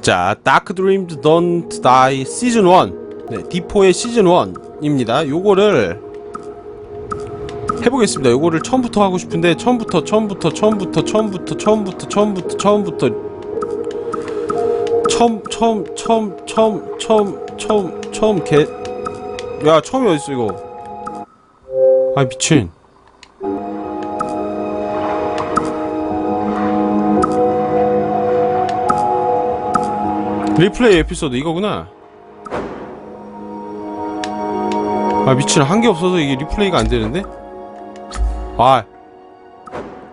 자, Dark Dreams Don't Die 시즌 1. 네, D4의 시즌 1입니다. 요거를 해보겠습니다. 요거를 처음부터 하고 싶은데 처음부터 처음부터 처음부터 처음부터 처음부터 처음부터 처음부터 처음 처음 처음 처음 처음 처음 처음 개. 야 처음이 어딨어 이거? 아 미친. 리플레이 에피소드 이거구나. 아 미친 한 게 없어서 이게 리플레이가 안 되는데? 아,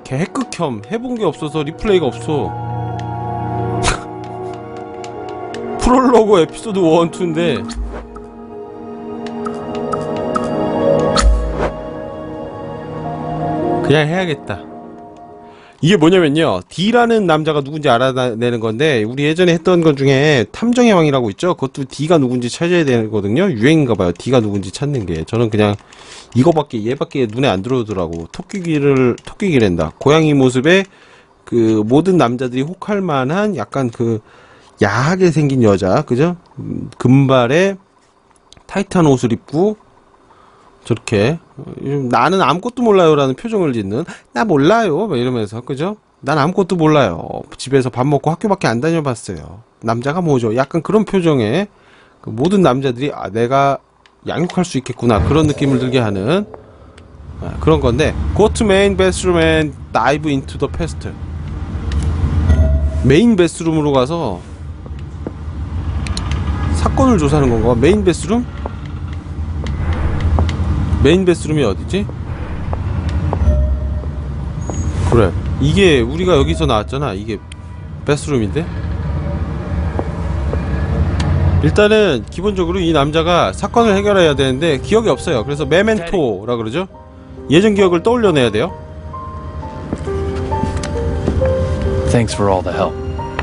개 핵극혐 해본 게 없어서 리플레이가 없어. 프롤로그 에피소드 1, 2인데 그냥 해야겠다. 이게 뭐냐면요. D라는 남자가 누군지 알아내는 건데 우리 예전에 했던 것 중에 탐정의 왕이라고 있죠. 그것도 D가 누군지 찾아야 되거든요. 유행인가 봐요. D가 누군지 찾는 게. 저는 그냥 이거밖에 얘밖에 눈에 안 들어오더라고. 토끼기를 토끼기랜다. 고양이 모습에 그 모든 남자들이 혹할 만한 약간 그 야하게 생긴 여자, 그죠? 음, 금발에 타이트한 옷을 입고 저렇게 어, 나는 아무것도 몰라요라는 표정을 짓는 나 몰라요 막 이러면서 그죠? 난 아무것도 몰라요. 집에서 밥 먹고 학교밖에 안 다녀봤어요. 남자가 뭐죠? 약간 그런 표정에 그 모든 남자들이 아 내가 양육할 수 있겠구나 그런 느낌을 들게 하는 아, 그런 건데 Go to main bathroom and dive into the past 메인 베스룸으로 가서 사건을 조사하는 건가? 메인 베스룸? 메인 베스룸이 어디지? 그래. 이게 우리가 여기서 나왔잖아. 이게 베스룸인데? 일단은 기본적으로 이 남자가 사건을 해결해야 되는데 기억이 없어요. 그래서 메멘토라 그러죠. 예전 기억을 떠올려내야 돼요. Thanks for all the help.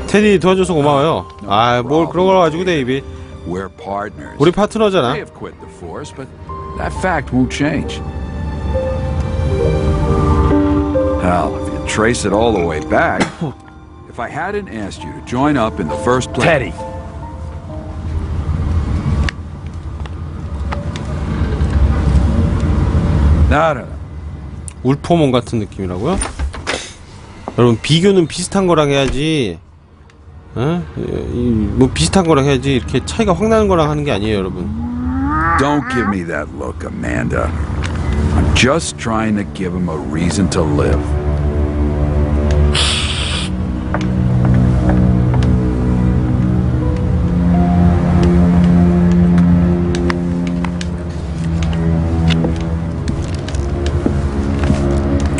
테디 도와줘서 고마워요. 아 뭘 그런 걸 가지고 데이비? We're partners. 우리 파트너잖아 that fact won't change. Hell, if you trace it all the way back, if I hadn't asked you to join up in the first place, Teddy. No. 울포몬 같은 느낌이라고요? 여러분 비교는 비슷한 거랑 해야지 어? 이, 뭐 비슷한 거랑 해야지 이렇게 차이가 확 나는 거랑 하는 게 아니에요 여러분 Don't give me that look, Amanda. I'm just trying to give him a reason to live.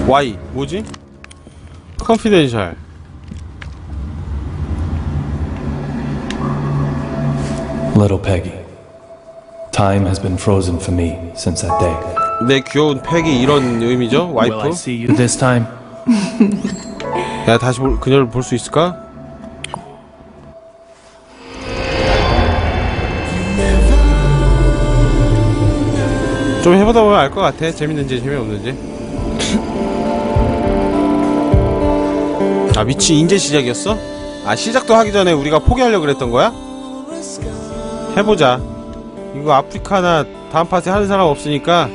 Y 뭐지? 컨피덴셜 Little Peggy. Time has been frozen for me since that day. 내 귀여운 팩이 이런 의미죠 Will I 와이프 see you this time? 야 다시 볼, 그녀를 볼 수 있을까? 좀 해보다 보면 알 것 같아 재밌는지 재미없는지 아 미치 인제 시작이었어? 아 시작도 하기 전에 우리가 포기하려고 그랬던 거야? 해보자 이거 아프리카나 다음 파티 하는 사람 없으니까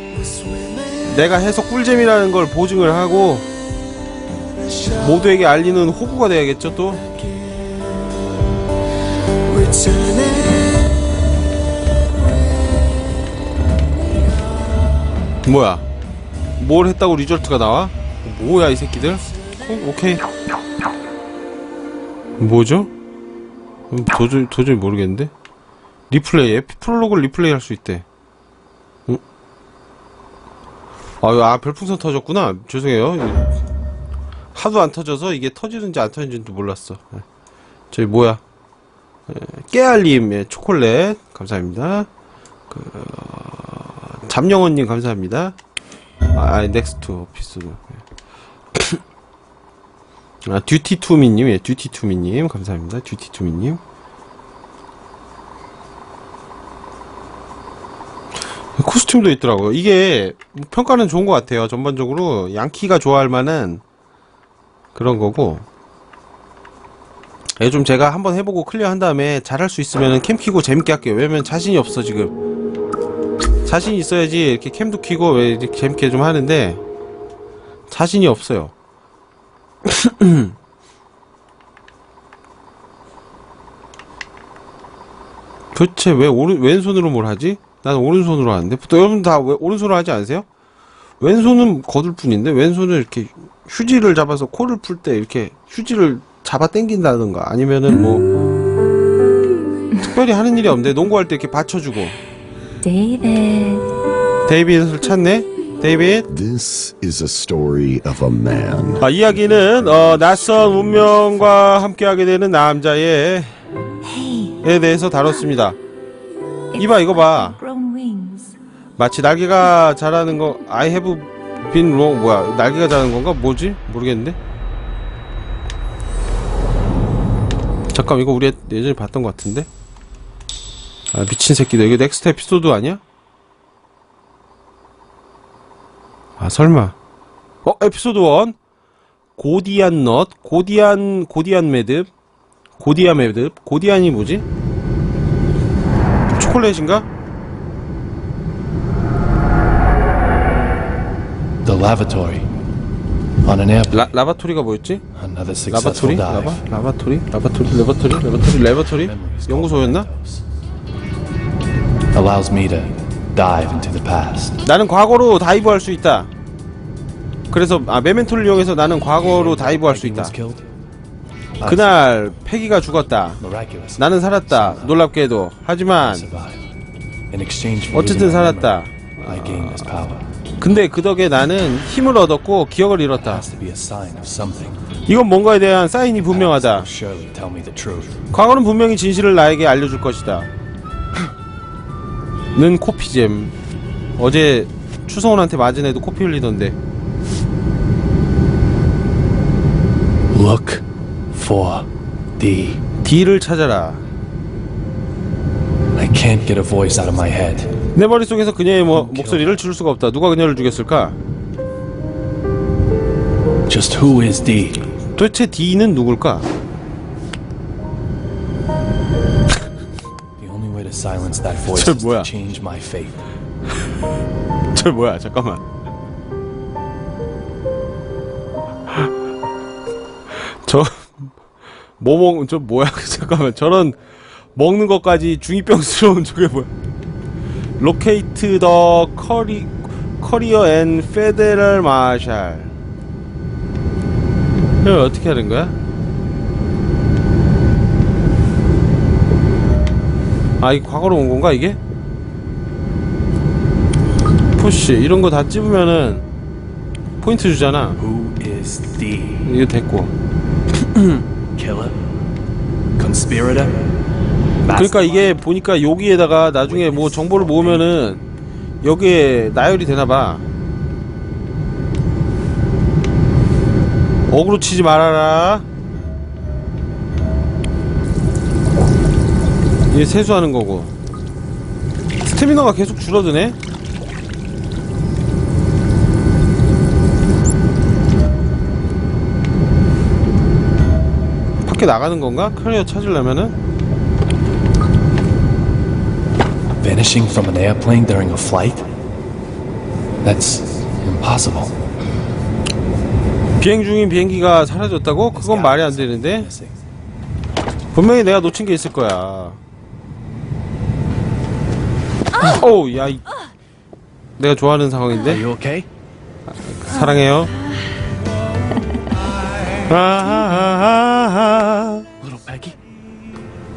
내가 해서 꿀잼이라는 걸 보증을 하고 모두에게 알리는 호구가 돼야겠죠 또? 뭐야? 뭘 했다고 리절트가 나와? 뭐야 이 새끼들? 어, 오케이. 뭐죠? 음, 도저히, 도저히 모르겠는데 리플레이 에피 프롤로그를 리플레이 할 수 있대 응? 아유 아 별풍선 터졌구나 죄송해요 하도 안 터져서 이게 터지는지 안 터지는지도 몰랐어. 예. 저기 뭐야? 예, 깨알님 예, 초콜릿 감사합니다. 그 어, 잠영원님 감사합니다. 아, 넥스트 오피스. 예. 아 듀티투미님 예, 듀티투미님 감사합니다. 듀티투미님. 코스튬도 있더라고요. 이게 평가는 좋은 것 같아요. 전반적으로 양키가 좋아할 만한 그런 거고 얘좀 제가 한번 해보고 클리어 한 다음에 잘할 수 있으면 캠 키고 재밌게 할게요. 왜냐면 자신이 없어 지금. 자신이 있어야지 이렇게 캠도 키고 왜 이렇게 재밌게 좀 하는데 자신이 없어요. 도대체 왜 오른 왼손으로 뭘 하지? 나는 오른손으로 하는데 또 여러분 다왜 오른손으로 하지 않으세요? 왼손은 거둘 뿐인데 왼손을 이렇게 휴지를 잡아서 코를 풀 때 이렇게 휴지를 잡아 당긴다던가 아니면은 뭐 특별히 하는 일이 없는데 농구할 때 이렇게 받쳐주고 David. 데이빗을 찾네 데이빗 This is a story of a man 아, 이야기는 어, 낯선 운명과 함께하게 되는 남자의. 에 대해서 다뤘습니다 이봐 이거 봐. 마치 날개가 자라는 거 I have been wrong. 뭐야 날개가 자라는 건가? 뭐지? 모르겠는데? 잠깐 이거 우리 예전에 봤던 것 같은데? 아 미친 새끼들. 이게 넥스트 에피소드 아니야? 아 설마. 어 에피소드 1 고디안 넛. 고디안 고디안 매듭. 고디안 매듭. 고디안이 뭐지? 초콜릿인가? Lavatory. On an airplane. 라, 라바토리가 뭐였지? Another successful 라바토리? dive. 라바? 라바토리? 라바토리? 레바토리? Memories called 연구소였나? Allows me to dive into the past. 나는 과거로 다이브 할 수 있다. 그래서 아 메멘토를 이용해서 나는 과거로 다이브 할 수 있다. killed. 그날 패기가 죽었다. miraculous. 나는 살았다. 놀랍게도. 하지만 survived. In exchange for 어쨌든 살았다. memory, I gained this power. 근데 그 덕에 나는 힘을 얻었고 기억을 잃었다. 이건 뭔가에 대한 사인이 분명하다. 과거는 분명히 진실을 나에게 알려줄 것이다. 는 코피잼. 어제 추성훈한테 맞은 애도 코피 흘리던데. Look for the. D를 찾아라. I can't get a voice out of my head. 내 머릿속에서 그녀의 뭐, 목소리를 줄일 수가 없다. 누가 그녀를 죽였을까? Just who is D? 도대체 D는 누굴까? The only way to silence that voice 저 is 뭐야? to change my fate. 저 뭐야? 잠깐만. 저 뭐먹 저 뭐야? 잠깐만. 저런 먹는 것까지 중이병스러운 저게 뭐야? 로케이트 더 커리 커리어 앤 페데럴 마샬. 이걸 어떻게 하는 거야? 아, 이 과거로 온 건가 이게? 푸시 이런 거 다 찝으면은 포인트 주잖아. Who is D? 이거 됐고. Killer? Conspirator? 그러니까 이게 보니까 여기에다가 나중에 뭐 정보를 모으면은 여기에 나열이 되나 봐. 어그로 치지 말아라. 이게 세수하는 거고. 스태미너가 계속 줄어드네. 밖에 나가는 건가? 커리어 찾으려면은? Vanishing from an airplane during a flight? That's impossible. 비행 중인 비행기가 사라졌다고? 그건 말이 안 되는데? 분명히 내가 놓친 게 있을 거야. 오, 야, 이... 내가 좋아하는 Are 상황인데? you okay? 사랑해요. 아하하하.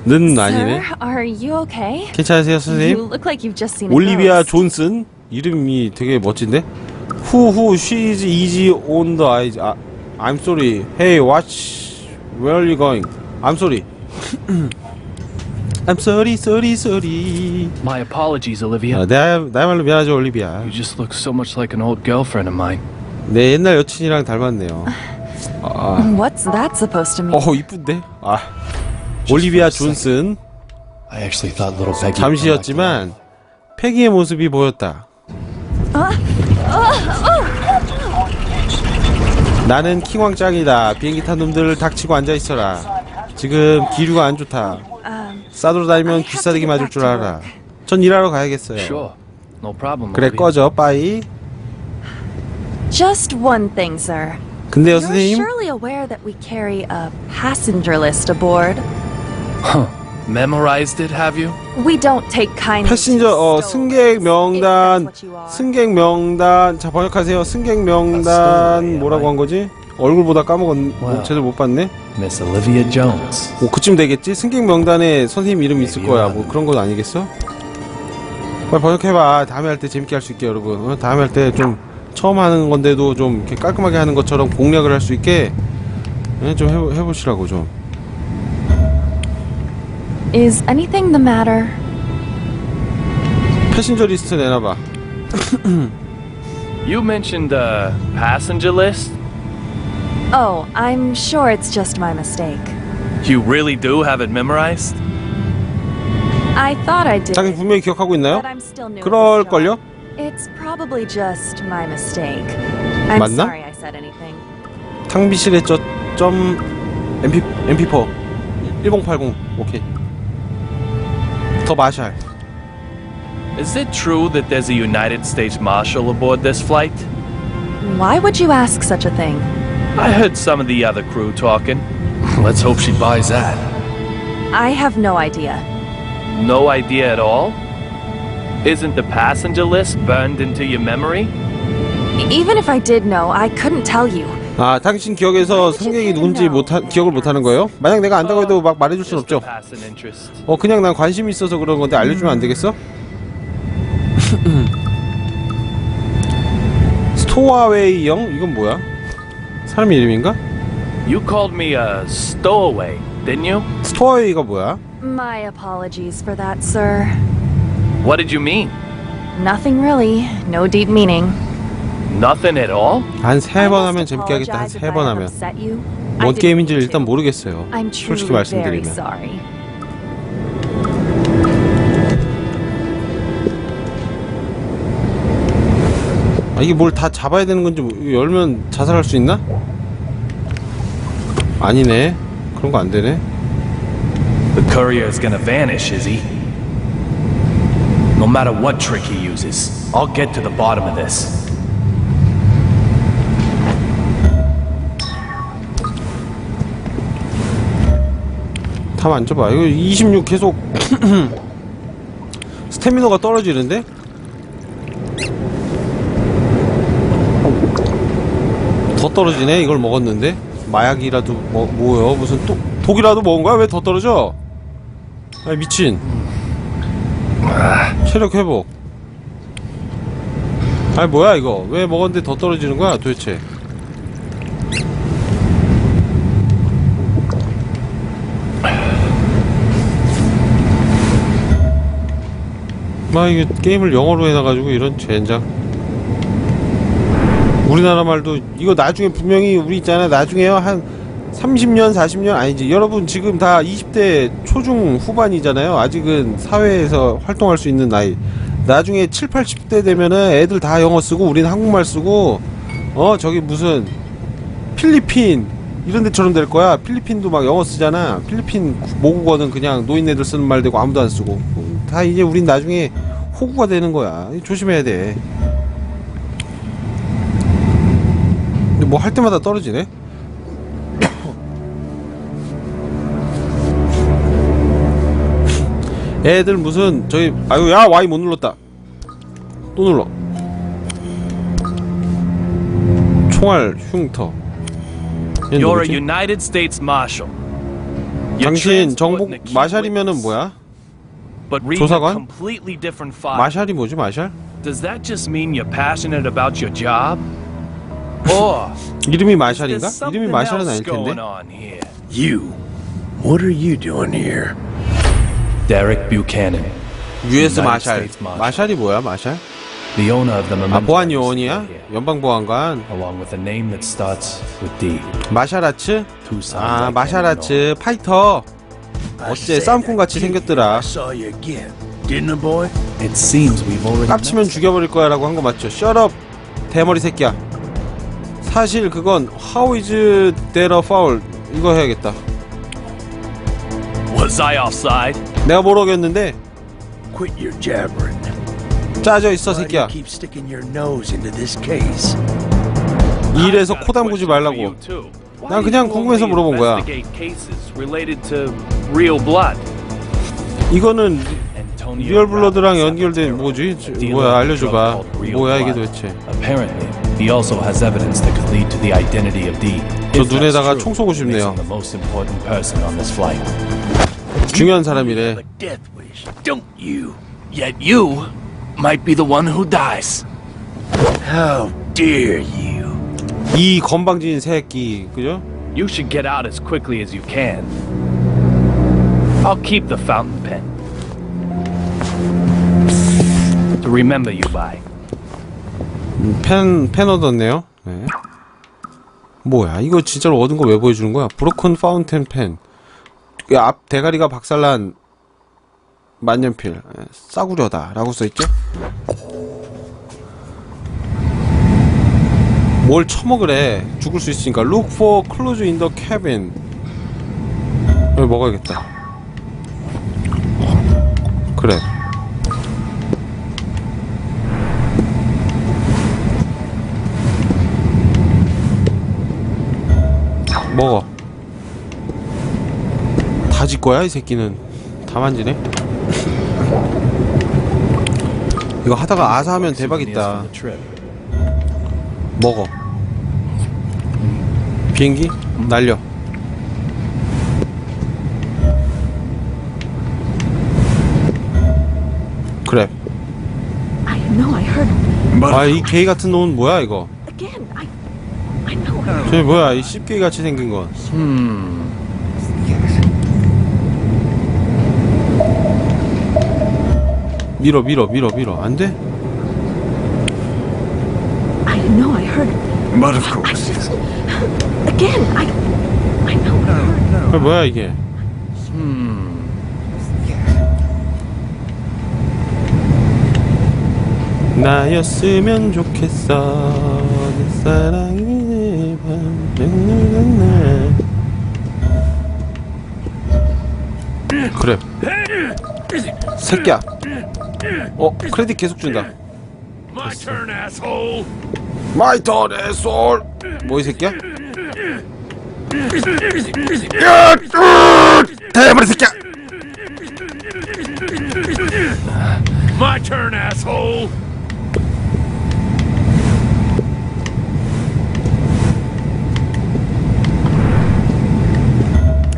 는 아니네. Sir, are you okay? 괜찮으세요, You 선생님? look like you've just seen a 올리비아 ghost. 존슨? 이름이 되게 멋진데? 후후 she's easy on the eyes. 아, I'm sorry. Hey, watch. Where are you going? I'm sorry. I'm sorry, sorry, sorry. My apologies, Olivia. 아, 내, 나야말로 미안하죠, 올리비아. You just look so much like an old girlfriend of mine. 내 옛날 여친이랑 닮았네요. What's that supposed to mean? 어, 이쁜데? 아, 올리비아 존슨. 잠시였지만, 패기의 모습이 보였다. 나는 킹왕 짱이다. 비행기 탄 놈들 닥치고 앉아 있어라. 지금 기류가 안 좋다. Um, 싸돌아 다니면 귀싸대기 맞을 줄 알아. 전 일하러 가야겠어요. 그래. 꺼져 빠이. just one thing, sir. 근데요 선생님 surely aware that we carry a passenger list aboard. Memorized it, have you? We don't take kindly 패신저 to 어 stowaways, 승객 명단 what you are. 승객 명단. 자 번역하세요. 승객 명단 뭐라고 한 거지? 얼굴보다 까먹었 와우. 제대로 못 봤네. Miss Olivia Jones. 뭐 그쯤 되겠지? 승객 명단에 선생님 이름 있을 거야. 뭐 그런 건 아니겠어? 빨리 번역해봐. 다음에 할 때 재밌게 할 수 있게 여러분. 어, 다음에 할 때 좀 처음 하는 건데도 좀 이렇게 깔끔하게 하는 것처럼 공략을 할 수 있게 예, 좀 해보, 해보시라고 좀 Is anything the matter? 패신저 리스트 내놔봐 You mentioned the passenger list. Oh, I'm sure it's just my mistake. You really do have it memorized? I thought I did, 자기 분명히 기억하고 있나요? but I'm still new. at this 그럴걸요? job. It's probably just my mistake. I'm 맞나? sorry I said anything. 탕비실에 저점 MP MP4 1080 오케이 더 마샬 Is it true that there's a United States Marshal aboard this flight? Why would you ask such a thing? I heard some of the other crew talking. Let's hope she buys that. I have no idea. No idea at all? Isn't the passenger list burned into your memory? Even if I did know, I couldn't tell you. 아 당신 기억에서 승객이 누군지 못하, 기억을 못하는 거예요? 만약 내가 안다고 해도 막 말해줄 순 없죠. 어 그냥 난 관심이 있어서 그런 건데 알려주면 안 되겠어? 스토아웨이 형? 이건 뭐야? 사람 이름인가? You called me a stowaway, didn't you? 스토아웨이가 뭐야? My apologies for that, sir. What did you mean? Nothing really. No deep meaning. Nothing at all? 한 세 번 하면 재밌게 하겠다 한세 if 번 I 하면 뭔 게임인지 일단. 모르겠어요 I'm 솔직히 말씀드리면 sorry. 아, 이게 뭘 다 잡아야 되는 건지 뭐- 열면 자살할 수 있나? 아니네 그런 거 안 되네 The courier is gonna vanish, is he? No matter what trick he uses, I'll get to the bottom of this. 다 만져봐. 이거 26 계속. 스태미너가 떨어지는데? 더 떨어지네? 이걸 먹었는데? 마약이라도 뭐, 뭐요? 무슨 또, 독이라도 먹은 거야? 왜 더 떨어져? 아 미친. 체력 회복. 아니 뭐야 이거? 왜 먹었는데 더 떨어지는 거야 도대체 막 이게 게임을 영어로 해놔가지고 이런 젠장. 우리나라 말도 이거 나중에 분명히 우리 있잖아 나중에요. 한 30년 40년 아니지. 여러분 지금 다 20대 초중 후반이잖아요. 아직은 사회에서 활동할 수 있는 나이. 나중에 7, 80대 되면은 애들 다 영어 쓰고 우리는 한국말 쓰고 어 저기 무슨 필리핀 이런 데처럼 될 거야. 필리핀도 막 영어 쓰잖아. 필리핀 모국어는 그냥 노인네들 쓰는 말 되고 아무도 안 쓰고 다 이제 우린 나중에 호구가 되는 거야. 조심해야 돼. 근데 뭐 할 때마다 떨어지네? 애들 무슨 저기 아유 야 Y 못 눌렀다. 또 눌러. 총알 흉터. 얘 You're a? United States Marshal. 당신 정복 마샬이면은 뭐야? But reading a 조사관? completely different file. 마샬이 뭐지 마샬? Does that just mean you're passionate about your job? Or 이름이 is there 마샬인가? something 이름이 마샬은 else 아닐 텐데 going on here? You. What are you doing here? Derek Buchanan, US United 마샬 States Marshal. 마샬이 뭐야 마샬? the owner of the 아 Memento 보안 House 요원이야? here, 연방보안관 along with a name that starts with D. 마샬아츠? Two sons 아 I can't 마샬아츠 파이터 어째 싸움꾼 같이 생겼더라. It seems we've already met. 죽여버릴 거야 라고 한 거 맞죠? 셧업 대머리 새끼야 사실 그건 How is that a foul 이거 해야겠다 Was I offside? 내가 모르겠는데 Quit your jabbering. 짜져 있어 Why do you 새끼야 keep sticking your nose into this case? 이 일에서 코 담그지 말라고 난 그냥 궁금해서 물어본 거야. 이거는 리얼 블러드랑 연결된 뭐지? 저- 뭐야 알려줘봐 뭐야 이게. 도대체. 저 눈에다가 총 쏘고 싶네요. 중요한 사람이래? Yet you might be the one who dies. How dare you? 이 건방진 새끼 그죠? You should get out as quickly as you can. I'll keep the fountain pen. To remember you by. 펜, 펜 얻었네요 네. 뭐야 이거 진짜로 얻은 거 왜 보여주는 거야 브로큰 파운텐 펜. 그앞 대가리가 박살난 만년필 예, 싸구려다 라고 써있죠 뭘 처먹으래. 죽을 수 있으니까. Look for clues in the cabin. 여기 먹어야겠다. 그래. 먹어. 다질 거야 이 새끼는. 다 만지네? 이거 하다가 아사하면 대박있다 먹어. 비행기? 날려. 그래. I know I heard 아 이 게이 같은 놈은 뭐야 이거? Again. I I know I heard. 저 뭐야 이 씹게이 같이 생긴 건? 밀어 밀어 밀어 밀어. 안 돼? I know I heard. But of course. Again. I I know I heard. 아, 뭐야 이게 나였으면 좋겠어 내 사랑이 밤 그래 새끼야 어 크레딧 계속 준다 My turn, asshole. 마이 턴 애솔 뭐이 새끼야? 대머리 새끼야 My turn, asshole.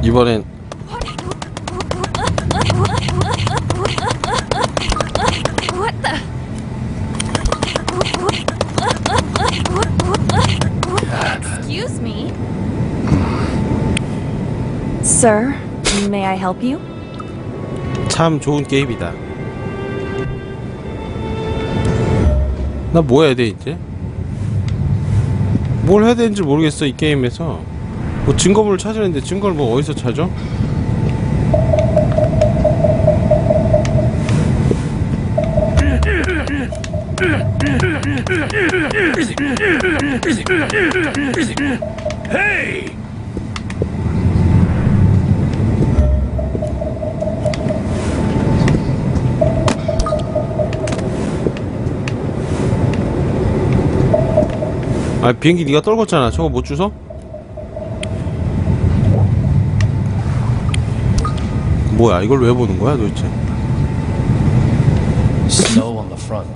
이번엔 What the? Excuse me. Sir, may I help you? 참 좋은 게임이다 나 뭐 해야 돼 이제? 뭘 해야 되는지 모르겠어 이 게임에서 뭐 증거물을 찾으는데 증거를 뭐 어디서 찾아? Hey! 아 비행기 네가 떨궜잖아 저거 못 주워? 뭐야 이걸 왜 보는 거야 도대체 Snow on the front,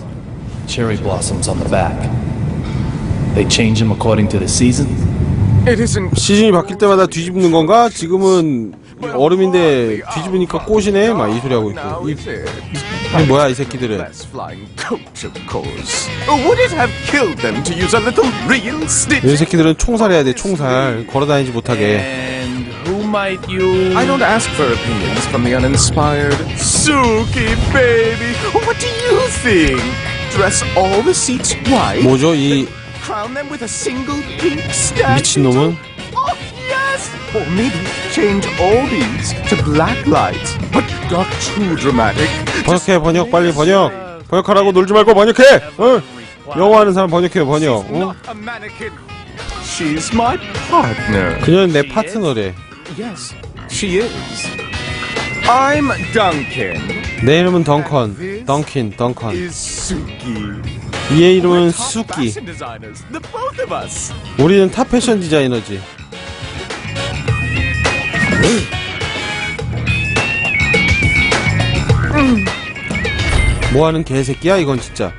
cherry blossoms on the back. They change them according to the season. It isn't 시즌이 바뀔 때마다 뒤집는 건가? 지금은 얼음인데 뒤집으니까 꽃이네? 막 이 소리 하고 있고 이, 이 뭐야 이 새끼들은 less flying coach, of course. Would it have killed them to use a little real stitch? 이 새끼들은 총살해야 돼 총살 걸어다니지 못하게 And who might you? I don't ask for opinions from the uninspired. Suki, baby, what do you think? Dress all the seats white? 뭐죠 이 Crown them with a single pink statue? 미친 놈은? Oh, yes! Or maybe change all these to black lights, but not too dramatic. 번역해 번역 빨리 번역 번역하라고 놀지 말고 번역해 어? 영어 하는 사람 번역해요 번역 어? Mannequin. She's my partner. 그녀는 내 파트너래 Yes, she is. I'm Duncan. 내 이름은 덩컨. 덩킨, 덩컨. Is Suki. 얘 이름은 Top 수기. fashion designers, the both of us. 우리는 탑 패션 디자이너지. 뭐하는 개새끼야 이건 진짜.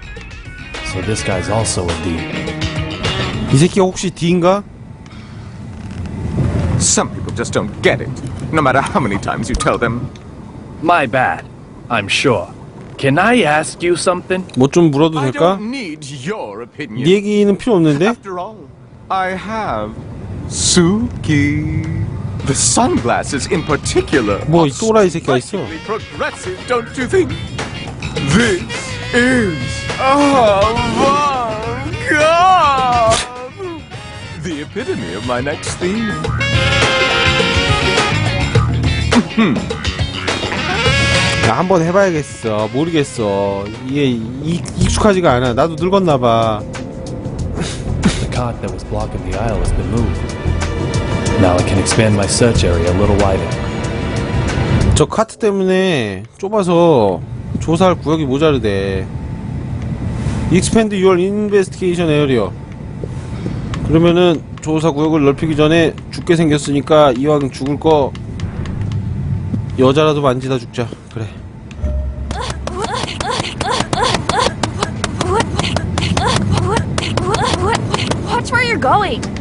So this guy's also a D. 이 새끼가 혹시 D인가? Some people just don't get it, no matter how many times you tell them. My bad, I'm sure. Can I ask you something? 뭐 좀 물어도 I 될까? don't need your opinion. 네 얘기는 필요 없는데? After all, I have Suki. The sunglasses in particular. 뭐, 이 are 또라이 새끼가 있어. strikingly progressive, don't you think? This is avant-garde. The epitome of my next theme. 야, 한번 해봐야겠어. 모르겠어. 이게 이- 익숙하지가 않아. 나도 늙었나봐. The cot that was blocking the aisle has been moved. Now I can expand my search area a little wider. 저 카트 때문에 좁아서 조사할 구역이 모자르대. Expand your investigation area. 그러면은 조사 구역을 넓히기 전에 죽게 생겼으니까 이왕 죽을 거 여자라도 만지다 죽자. 그래. Watch where you're going.